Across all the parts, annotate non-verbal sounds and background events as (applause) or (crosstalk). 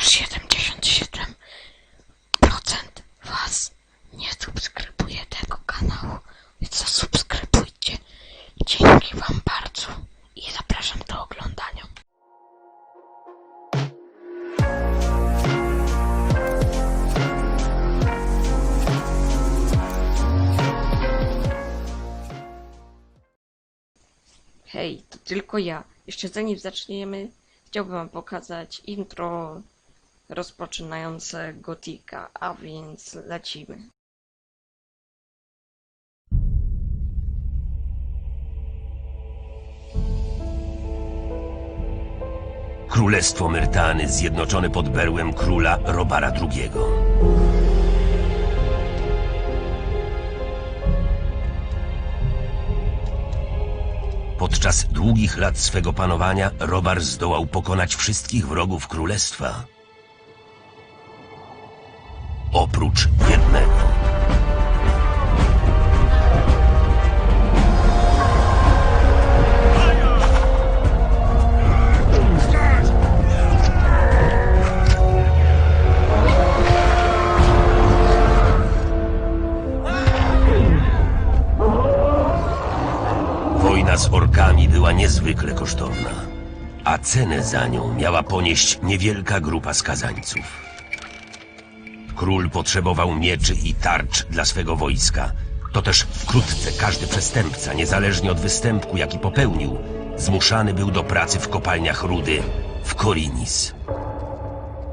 aż 77% was nie subskrybuje tego kanału, więc zasubskrybujcie. Dzięki wam bardzo i zapraszam do oglądania. Hej, to tylko ja. Jeszcze zanim zaczniemy, chciałbym wam pokazać intro rozpoczynające Gotika, a więc lecimy. Królestwo Myrtany zjednoczone pod berłem króla Robara II. Podczas długich lat swego panowania Robar zdołał pokonać wszystkich wrogów królestwa. Oprócz jednego. Wojna z orkami była niezwykle kosztowna, a cenę za nią miała ponieść niewielka grupa skazańców. Król potrzebował mieczy i tarcz dla swego wojska. To też wkrótce każdy przestępca, niezależnie od występku, jaki popełnił, zmuszany był do pracy w kopalniach rudy w Korinis.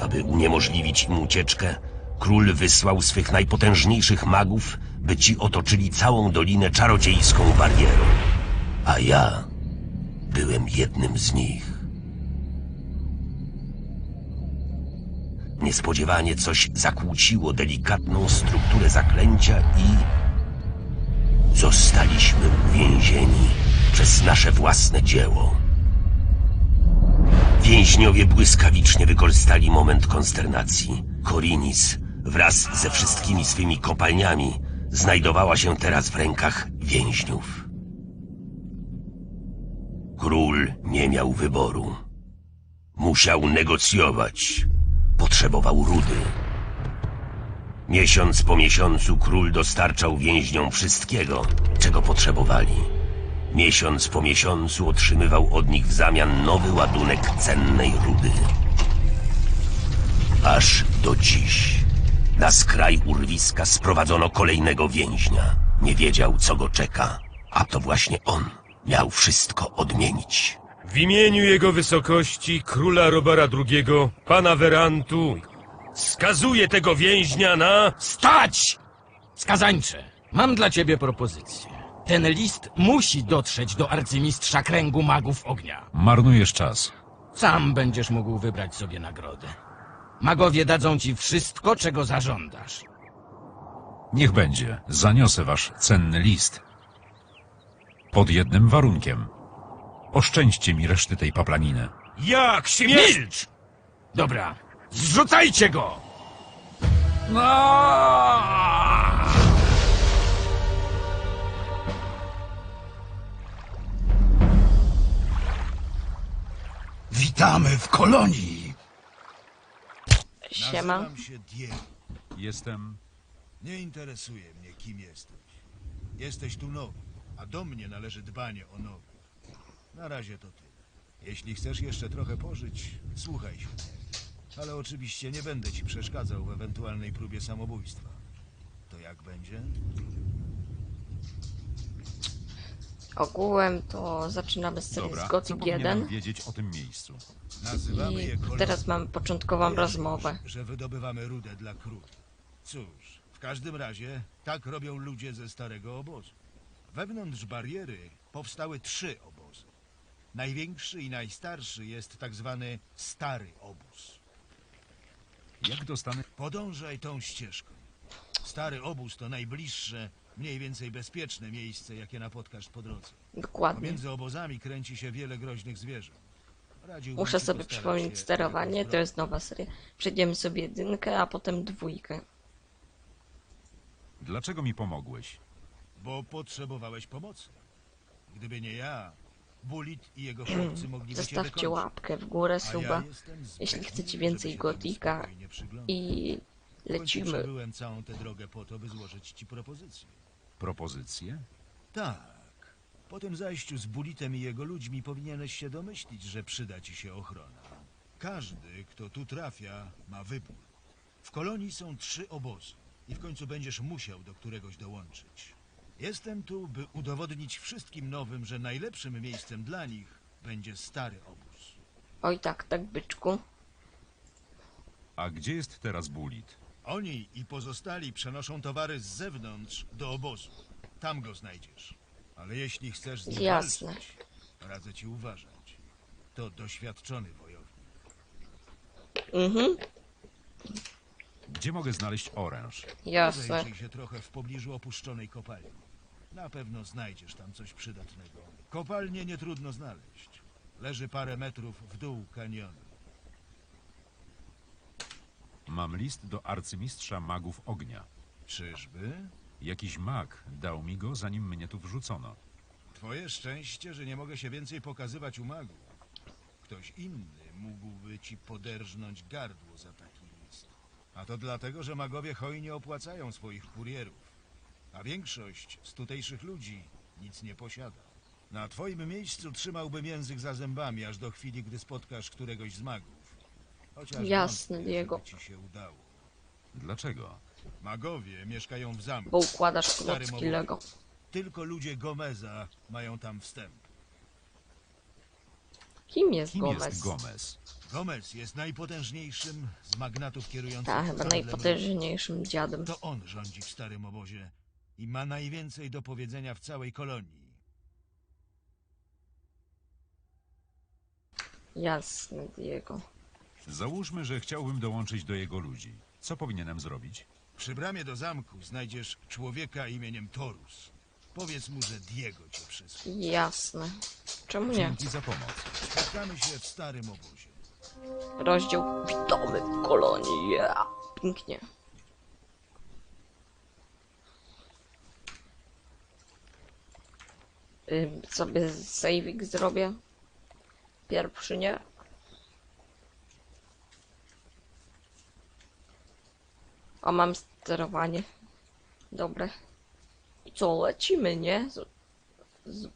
Aby uniemożliwić im ucieczkę, król wysłał swych najpotężniejszych magów, by ci otoczyli całą dolinę czarodziejską barierą. A ja byłem jednym z nich. Niespodziewanie coś zakłóciło delikatną strukturę zaklęcia i zostaliśmy uwięzieni przez nasze własne dzieło. Więźniowie błyskawicznie wykorzystali moment konsternacji. Korinis wraz ze wszystkimi swymi kopalniami znajdowała się teraz w rękach więźniów. Król nie miał wyboru. Musiał negocjować. Potrzebował rudy. Miesiąc po miesiącu król dostarczał więźniom wszystkiego, czego potrzebowali. Miesiąc po miesiącu otrzymywał od nich w zamian nowy ładunek cennej rudy. Aż do dziś. Na skraj urwiska sprowadzono kolejnego więźnia. Nie wiedział, co go czeka, a to właśnie on miał wszystko odmienić. W imieniu jego wysokości, króla Robara II, pana Werantu, skazuję tego więźnia na... Stać! Skazańcze, mam dla ciebie propozycję. Ten list musi dotrzeć do arcymistrza kręgu magów ognia. Marnujesz czas. Sam będziesz mógł wybrać sobie nagrodę. Magowie dadzą ci wszystko, czego zażądasz. Niech będzie. Zaniosę wasz cenny list. Pod jednym warunkiem. Oszczędźcie mi reszty tej paplaniny. Jak śmiesz... Milcz! Dobra, zrzucajcie go! Witamy w kolonii. Siema. Nazywam się Diego. Jestem... Nie interesuje mnie, kim jesteś. Jesteś tu nowy, a do mnie należy dbanie o nowych. Na razie to ty. Jeśli chcesz jeszcze trochę pożyć, słuchaj się. Ale oczywiście nie będę ci przeszkadzał w ewentualnej próbie samobójstwa. To jak będzie? Ogółem to zaczynamy scenę z co Gothic powinienem 1 wiedzieć o tym miejscu? Nazywamy je i kolonią. teraz mamy początkową Wiesz rozmowę. że wydobywamy rudę dla króla. Cóż, w każdym razie tak robią ludzie ze starego obozu. Wewnątrz bariery powstały trzy obozy. Największy i najstarszy jest tak zwany stary obóz. Jak dostanę... Podążaj tą ścieżką. Stary obóz to najbliższe, mniej więcej bezpieczne miejsce, jakie napotkasz po drodze. Dokładnie. Pomiędzy obozami kręci się wiele groźnych zwierząt. Radziłbym Muszę ci sobie postarać przypomnieć sterowanie, to jest nowa seria. Przejdziemy sobie jedynkę, a potem dwójkę. Dlaczego mi pomogłeś? Bo potrzebowałeś pomocy. Gdyby nie ja, Bulit i jego chłopcy mogliby cię Zostawcie wykończyć. łapkę w górę, A suba, ja jestem zbyt jeśli chcecie więcej żeby się temu gotika spokojnie przyglądać. i W końcu lecimy. Przebyłem całą tę drogę po to, by złożyć ci propozycję. Propozycje? Tak. Po tym zajściu z Bulitem i jego ludźmi powinieneś się domyślić, że przyda ci się ochrona. Każdy, kto tu trafia, ma wybór. W kolonii są trzy obozy i w końcu będziesz musiał do któregoś dołączyć. Jestem tu, by udowodnić wszystkim nowym, że najlepszym miejscem dla nich będzie stary obóz. Oj tak, tak byczku. A gdzie jest teraz Bulit? Oni i pozostali przenoszą towary z zewnątrz do obozu. Tam go znajdziesz. Ale jeśli chcesz z nim Jasne. walczyć, radzę ci uważać. To doświadczony wojownik. Mhm, Gdzie mogę znaleźć oręż? jasne. Rozejrzyj się trochę w pobliżu opuszczonej kopalni. Na pewno znajdziesz tam coś przydatnego. Kopalnię nie trudno znaleźć. Leży parę metrów w dół kanionu. Mam list do arcymistrza magów ognia. Czyżby? Jakiś mag dał mi go, zanim mnie tu wrzucono. Twoje szczęście, że nie mogę się więcej pokazywać u magów. Ktoś inny mógłby ci poderżnąć gardło za taki list. A to dlatego, że magowie hojnie opłacają swoich kurierów. A większość z tutejszych ludzi nic nie posiada. Na twoim miejscu trzymałbym język za zębami, aż do chwili, gdy spotkasz któregoś z magów. Chociaż Jasne, wątpię, Diego. żeby ci się udało. Dlaczego? Magowie mieszkają w zamku. Bo układasz Starym klocki obozie. Lego. Tylko ludzie Gomeza mają tam wstęp. Kim jest Kim Gomez? jest Gomez? Gomez jest najpotężniejszym z magnatów kierujących Tak, chyba najpotężniejszym dziadem. To on rządzi w starym obozie i ma najwięcej do powiedzenia w całej kolonii. Jasne, Diego. Załóżmy, że chciałbym dołączyć do jego ludzi. Co powinienem zrobić? Przy bramie do zamku znajdziesz człowieka imieniem Torus. Powiedz mu, że Diego cię przysłał. Jasne. Czemu nie? Dzięki za pomoc. Spotkamy się w starym obozie. Rozdział Witamy w kolonii. Yeah. Pięknie. Sobie saving zrobię. Pierwszy nie. O, mam sterowanie. Dobre. I co, lecimy, nie? Z, z,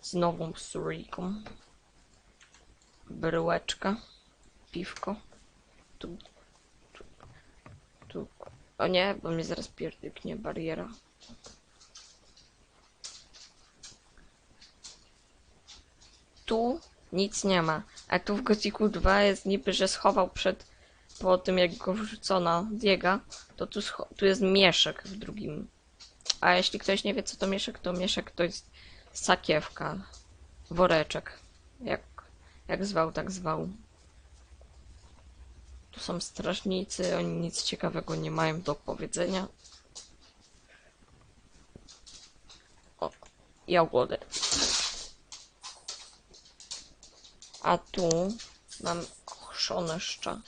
z nową suryjką. Bryłeczka piwko. Tu, tu, tu. O nie, bo mnie zaraz pierdyknie bariera. Tu nic nie ma. A tu w Gothicu 2 jest niby, że schował przed po tym jak go wrzucono Diega, to tu, tu jest mieszek w drugim. A jeśli ktoś nie wie co to mieszek, to mieszek to jest sakiewka, woreczek. Jak, jak zwał, tak zwał. Tu są strażnicy, oni nic ciekawego nie mają do powiedzenia. O, jagody. A tu mam chrząszcza.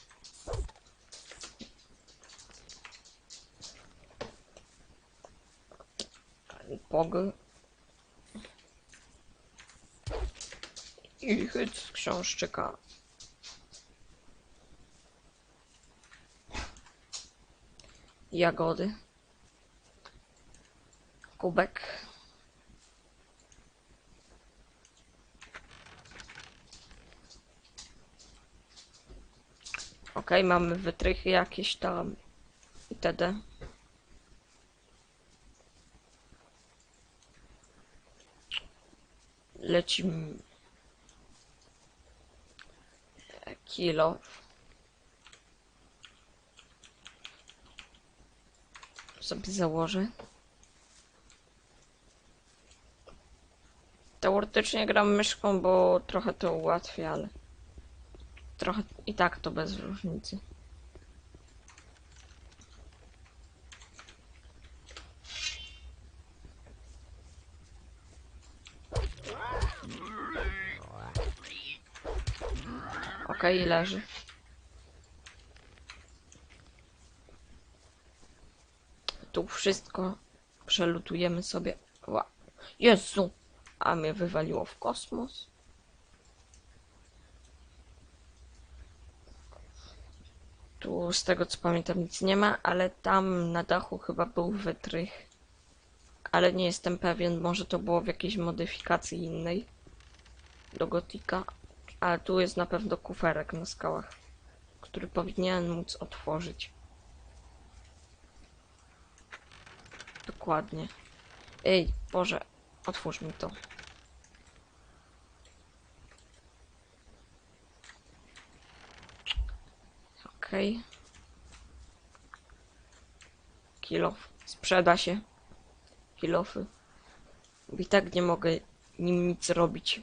Pog. I chyt z książczyka. Jagody. Kubek. Okej, mamy wytrychy jakieś tam itd. Lecimy. Kilo. Sobie założę. Teoretycznie gram myszką, bo trochę to ułatwia, ale trochę i tak to bez różnicy. Okej, leży. Tu wszystko przelutujemy sobie. Ła. Jezu! A mnie wywaliło w kosmos. Tu z tego co pamiętam nic nie ma, ale tam na dachu chyba był wytrych. Ale nie jestem pewien, może to było w jakiejś modyfikacji innej do Gotika. Ale tu jest na pewno kuferek na skałach, który powinienem móc otworzyć. Dokładnie. Ej, Boże, otwórz mi to. Okej. Kilof. Sprzeda się. Kilofy. I tak nie mogę nim nic robić.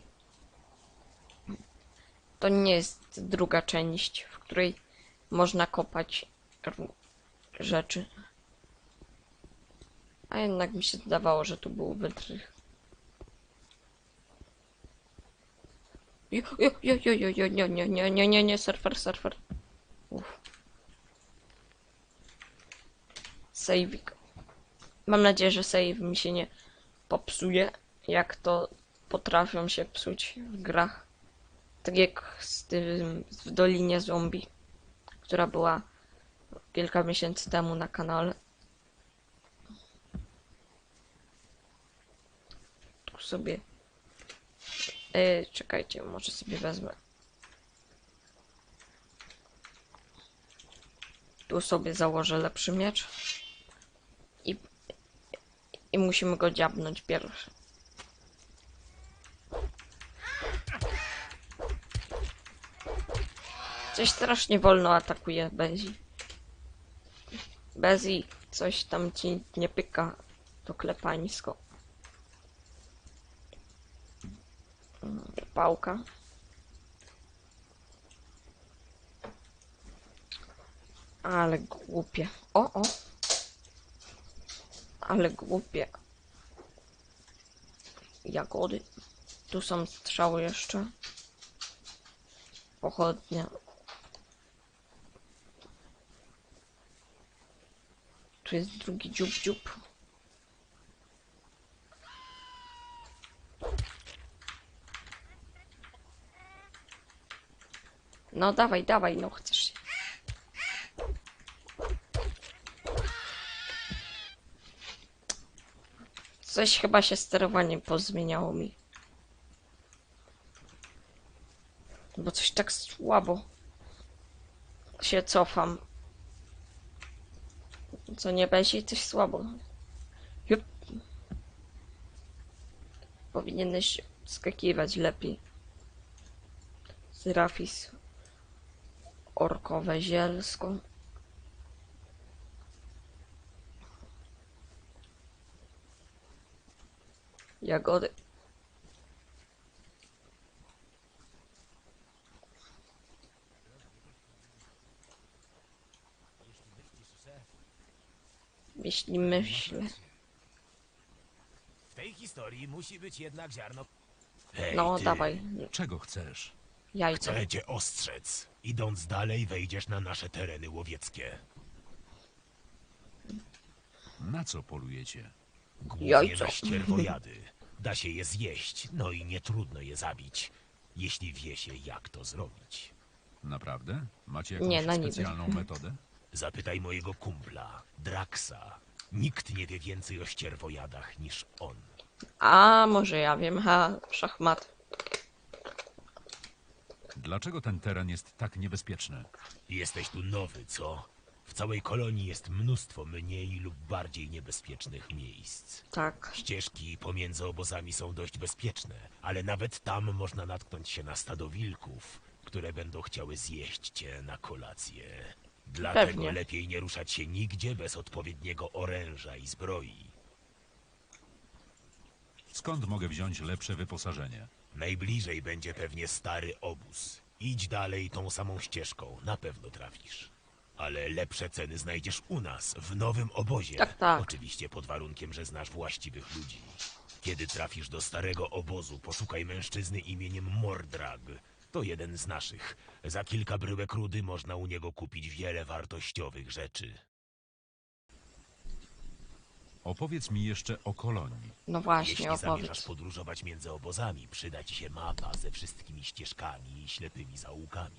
To nie jest druga część, w której można kopać rzeczy. A jednak mi się zdawało, że tu był wytrych. Jo, jo, jo, jo, jo, jo, nie, nie, nie, nie, nie, surfer, surfer. Saveik. Mam nadzieję, że save mi się nie popsuje, jak to potrafią się psuć w grach. Tak jak z tym w Dolinie Zombie, która była kilka miesięcy temu na kanale. Tu sobie. E, czekajcie, może sobie wezmę. Tu sobie założę lepszy miecz. I, musimy go dziabnąć pierwszy. Coś strasznie wolno atakuje Bezi. Bezi, coś tam ci nie pyka. To klepańsko. Pałka. Ale głupie. O, o. Ale głupie. Jagody. Tu są strzały jeszcze. Pochodnia. Tu jest drugi dziób dziób. No dawaj, dawaj, no chcesz się. Coś chyba się sterowanie pozmieniało mi. Bo coś tak słabo się cofam. Co nie będzie coś słabo. Jup. Powinieneś skakiwać lepiej. Zrafis. Orkowe zielsko. Jagody. Jeśli myślę. W tej historii musi być jednak ziarno. No, ty, dawaj. Czego chcesz? Jajco. Chcę cię ostrzec. Idąc dalej, wejdziesz na nasze tereny łowieckie. Na co polujecie? Głównie Jajco. na ścierwojady. Da się je zjeść, no i nie trudno je zabić, jeśli wie się, jak to zrobić. Naprawdę? Macie jakąś Nie, niby. specjalną (laughs) metodę? Zapytaj mojego kumpla, Draxa. Nikt nie wie więcej o ścierwojadach niż on. A, może ja wiem, ha, szachmat. Dlaczego ten teren jest tak niebezpieczny? Jesteś tu nowy, co? W całej kolonii jest mnóstwo mniej lub bardziej niebezpiecznych miejsc. Tak. Ścieżki pomiędzy obozami są dość bezpieczne, ale nawet tam można natknąć się na stado wilków, które będą chciały zjeść cię na kolację. Dlatego Pewnie. lepiej nie ruszać się nigdzie bez odpowiedniego oręża i zbroi. Skąd mogę wziąć lepsze wyposażenie? Najbliżej będzie pewnie stary obóz. Idź dalej tą samą ścieżką, na pewno trafisz. Ale lepsze ceny znajdziesz u nas, w nowym obozie. Tak, tak. Oczywiście pod warunkiem, że znasz właściwych ludzi. Kiedy trafisz do starego obozu, poszukaj mężczyzny imieniem Mordrag. To jeden z naszych. Za kilka bryłek rudy można u niego kupić wiele wartościowych rzeczy. Opowiedz mi jeszcze o kolonii. No właśnie, Jeśli zamierzasz opowiedz. podróżować między obozami, przyda ci się mapa ze wszystkimi ścieżkami i ślepymi zaułkami.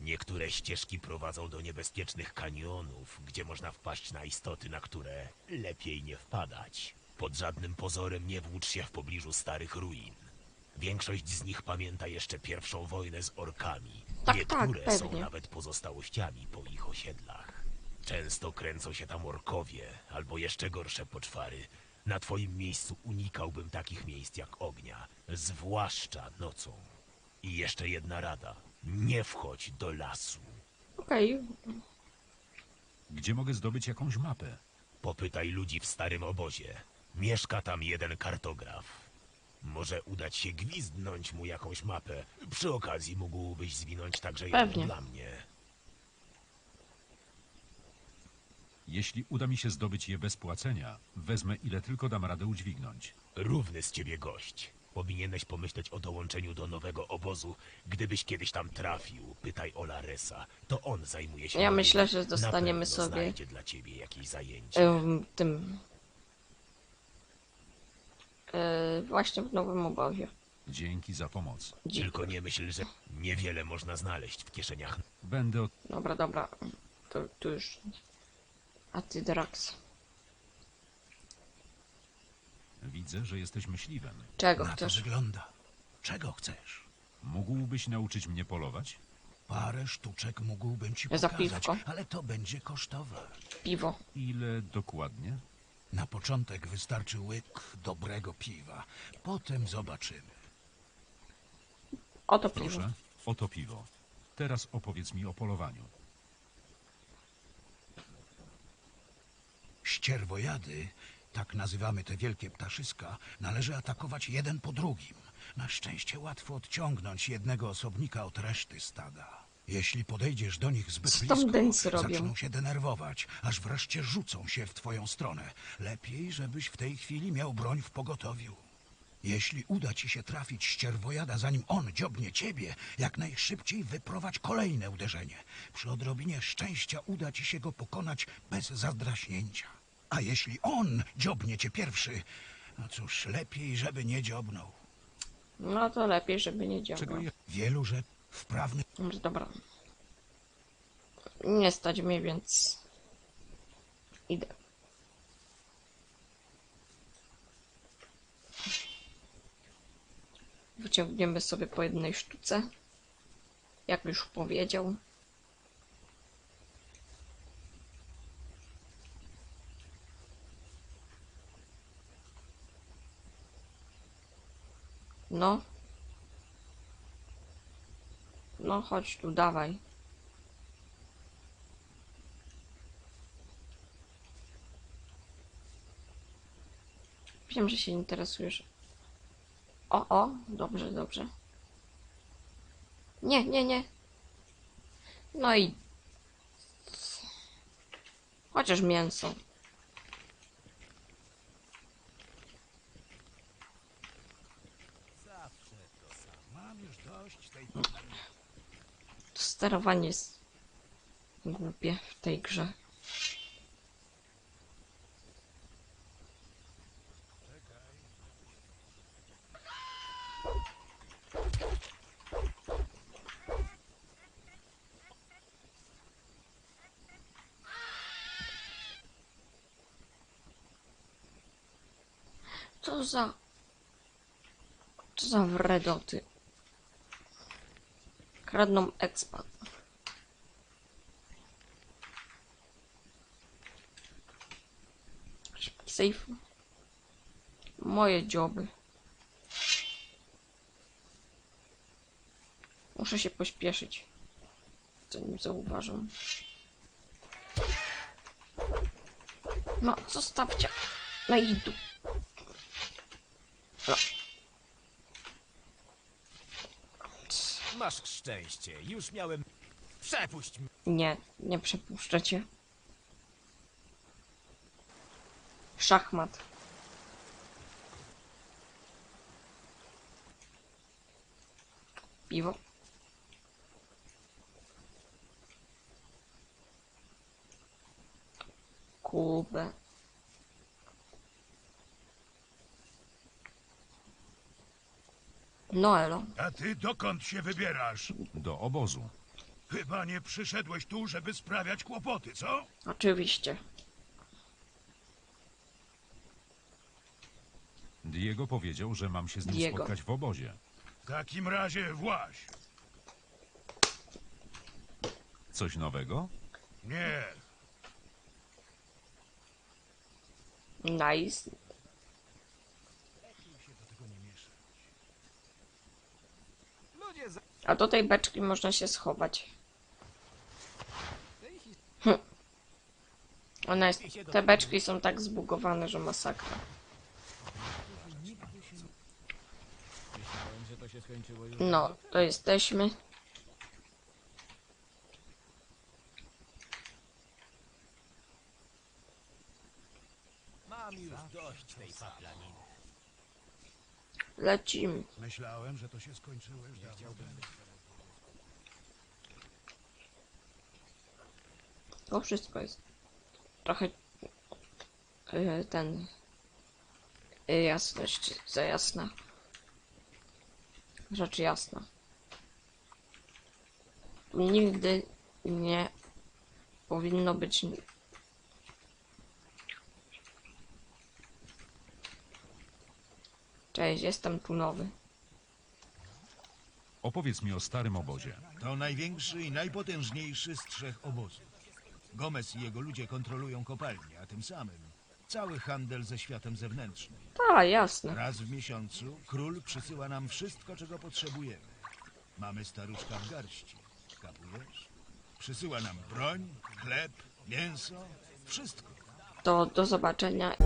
Niektóre ścieżki prowadzą do niebezpiecznych kanionów, gdzie można wpaść na istoty, na które lepiej nie wpadać. Pod żadnym pozorem nie włócz się w pobliżu starych ruin. Większość z nich pamięta jeszcze pierwszą wojnę z orkami. Tak, Niektóre tak, są nawet pozostałościami po ich osiedlach. Często kręcą się tam orkowie, albo jeszcze gorsze poczwary. Na twoim miejscu unikałbym takich miejsc jak ognia, zwłaszcza nocą. I jeszcze jedna rada. Nie wchodź do lasu. Okej, Gdzie mogę zdobyć jakąś mapę? Popytaj ludzi w starym obozie. Mieszka tam jeden kartograf. Może udać się gwizdnąć mu jakąś mapę. Przy okazji mógłbyś zwinąć także jedną Pewnie. dla mnie. Jeśli uda mi się zdobyć je bez płacenia, wezmę ile tylko dam radę udźwignąć. Równy z ciebie gość. Powinieneś pomyśleć o dołączeniu do nowego obozu. Gdybyś kiedyś tam trafił, pytaj o Laresa. To on zajmuje się... Ja myślę, że Na dostaniemy pewno sobie- znajdzie dla ciebie jakieś zajęcie. em, tym... E, właśnie w nowym obozie. Dzięki za pomoc. Tylko nie myśl, że niewiele można znaleźć w kieszeniach Będę od... Dobra, dobra. To, to już... A ty, Drax. Widzę, że jesteś myśliwym. Czego Na to chcesz? wygląda. Czego chcesz? Mógłbyś nauczyć mnie polować? Parę sztuczek mógłbym ci Za pokazać, piwko. ale to będzie kosztowe. Piwo. Ile dokładnie? Na początek wystarczy łyk dobrego piwa. Potem zobaczymy. Oto piwo. Proszę, oto piwo. Teraz opowiedz mi o polowaniu. Ścierwojady, tak nazywamy te wielkie ptaszyska, należy atakować jeden po drugim. Na szczęście łatwo odciągnąć jednego osobnika od reszty stada. Jeśli podejdziesz do nich zbyt blisko, robią? zaczną się denerwować, aż wreszcie rzucą się w twoją stronę. Lepiej, żebyś w tej chwili miał broń w pogotowiu. Jeśli uda ci się trafić ścierwojada, zanim on dziobnie ciebie, jak najszybciej wyprowadź kolejne uderzenie. Przy odrobinie szczęścia uda ci się go pokonać bez zadraśnięcia. A jeśli on dziobnie cię pierwszy, no cóż, lepiej, żeby nie dziobnął. No to lepiej, żeby nie Czego działał. je... Wielu rzeczy wprawnych Dobrze, dobra. Nie stać mnie, więc... Idę. Wyciągniemy sobie po jednej sztuce. Jak już powiedział. No. No chodź tu, dawaj. Wiem, że się interesujesz. O, o, dobrze, dobrze. Nie, nie, nie. No i... Chociaż mięso. Mam już dość tej To sterowanie jest głupie w tej grze. Co za... Co za wredoty. Kradną. Szybki safe. Moje dzioby. Muszę się pośpieszyć. Zanim zauważą. No, zostawcie. No i tu. No. Masz szczęście, już miałem... Przepuść mnie! Nie, nie przepuszczę cię. Szachmat. Piwo. Kubę. Noelo. A ty dokąd się wybierasz? Do obozu. Chyba nie przyszedłeś tu, żeby sprawiać kłopoty, co? Oczywiście. Diego powiedział, że mam się z nim Diego. spotkać w obozie. W takim razie właź. Coś nowego? Nie, Nice. A do tej beczki można się schować. Hm. Ona jest, te beczki są tak zbugowane, że masakra. No, to jesteśmy. Mam już dość tej paplaniny. Lecimy. myślałem, że to się skończyło już dawno. To wszystko jest trochę e, ten e, jasność za jasna. Rzecz jasna. Tu nigdy nie powinno być Cześć, jestem tu nowy. Opowiedz mi o starym obozie. To największy i najpotężniejszy z trzech obozów. Gomez i jego ludzie kontrolują kopalnię, a tym samym cały handel ze światem zewnętrznym. Tak, jasne. Raz w miesiącu król przysyła nam wszystko, czego potrzebujemy. Mamy staruszka w garści. Kapujesz? Przysyła nam broń, chleb, mięso, wszystko. To do zobaczenia.